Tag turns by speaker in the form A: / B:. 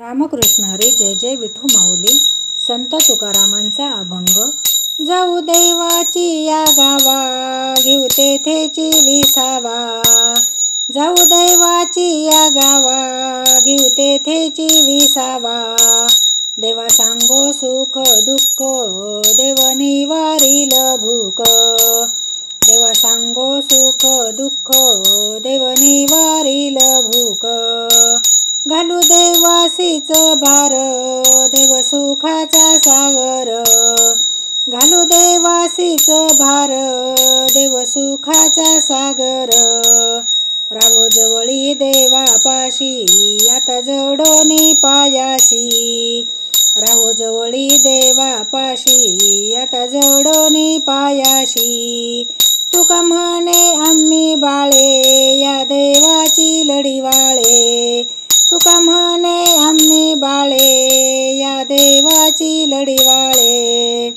A: रामकृष्ण हरी जय जय विठू माऊली संत तुकारामांचा अभंग. जाऊ देवाची या गावा घेऊ तेथेची विसावा. जाऊ देवाची या गावा घेऊ तेथेची विसावा. देवा सांगो सुख दुःख देव निवारील भूक देवा सांगो सुख दुःख देव निवारील देवासीच भार देव सुखाचा सागर. घालू देवासीच भार देव सुखाचा सागर. राहो जवळी देवापाशी आता जडोनी पायाशी. राहो जवळी देवापाशी आता जडोनी पायाशी. तुका म्हणे आम्ही बाळे या देवाची लढीवाळे વાચી લડી વાળે.